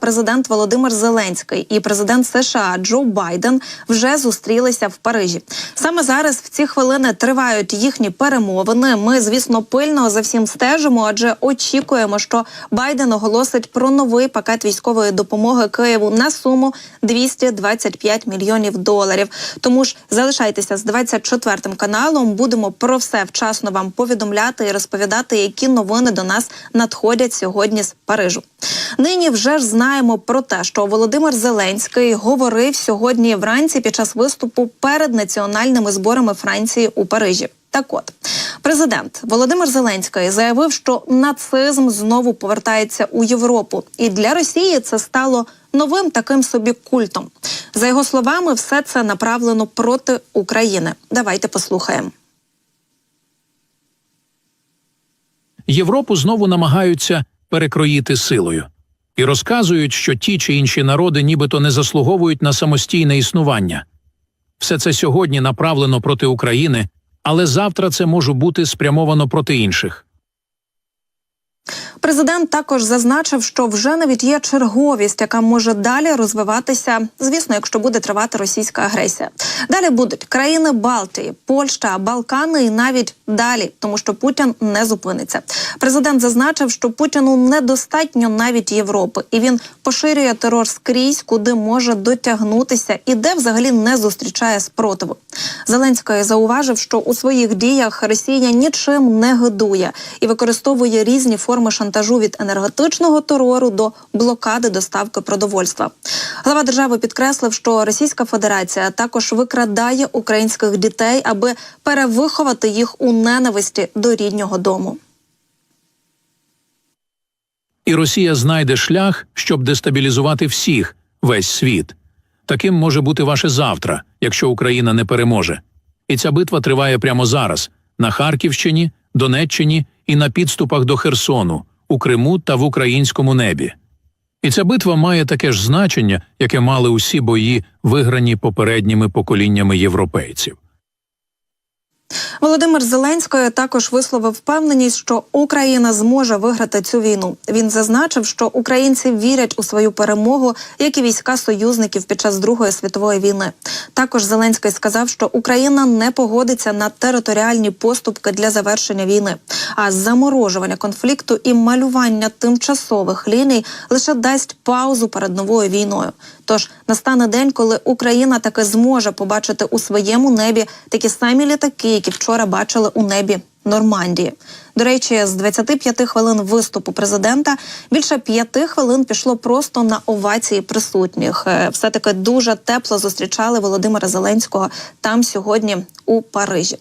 Президент Володимир Зеленський і президент США Джо Байден вже зустрілися в Парижі. Саме зараз в ці хвилини тривають їхні перемовини. Ми, звісно, пильно за всім стежимо, адже очікуємо, що Байден оголосить про новий пакет військової допомоги Києву на суму 225 мільйонів доларів. Тому ж залишайтеся з 24 каналом. Будемо про все вчасно вам повідомляти і розповідати, які новини до нас надходять сьогодні з Парижу. Нині вже ж знаємо про те, що Володимир Зеленський говорив сьогодні вранці під час виступу перед національними зборами Франції у Парижі. Так от президент Володимир Зеленський заявив, що нацизм знову повертається у Європу, і для Росії це стало новим таким собі культом. За його словами, все це направлено проти України. Давайте послухаємо. Європу знову намагаються перекроїти силою і розказують, що ті чи інші народи нібито не заслуговують на самостійне існування. Все це сьогодні направлено проти України, але завтра це може бути спрямовано проти інших. Президент також зазначив, що вже навіть є черговість, яка може далі розвиватися, звісно, якщо буде тривати російська агресія. Далі будуть країни Балтії, Польща, Балкани і навіть далі, тому що Путін не зупиниться. Президент зазначив, що Путіну недостатньо навіть Європи, і він поширює терор скрізь, куди може дотягнутися, і де взагалі не зустрічає спротиву. Зеленський зауважив, що у своїх діях Росія нічим не годує і використовує різні форми шантажу від енергетичного терору до блокади доставки продовольства. Глава держави підкреслив, що Російська Федерація також викрадає українських дітей, аби перевиховати їх у ненависті до ріднього дому. І Росія знайде шлях, щоб дестабілізувати всіх, весь світ. Таким може бути ваше завтра, якщо Україна не переможе. І ця битва триває прямо зараз на Харківщині, Донеччині і на підступах до Херсону, у Криму та в українському небі. І ця битва має таке ж значення, яке мали усі бої, виграні попередніми поколіннями європейців. Володимир Зеленський також висловив впевненість, що Україна зможе виграти цю війну. Він зазначив, що українці вірять у свою перемогу, як і війська союзників під час Другої світової війни. Також Зеленський сказав, що Україна не погодиться на територіальні поступки для завершення війни, а заморожування конфлікту і малювання тимчасових ліній лише дасть паузу перед новою війною. Тож настане день, коли Україна таки зможе побачити у своєму небі такі самі літаки, які вчора бачили у небі Нормандії. До речі, з 25 хвилин виступу президента більше п'яти хвилин пішло просто на овації присутніх. Все таки дуже тепло зустрічали Володимира Зеленського там сьогодні у Парижі.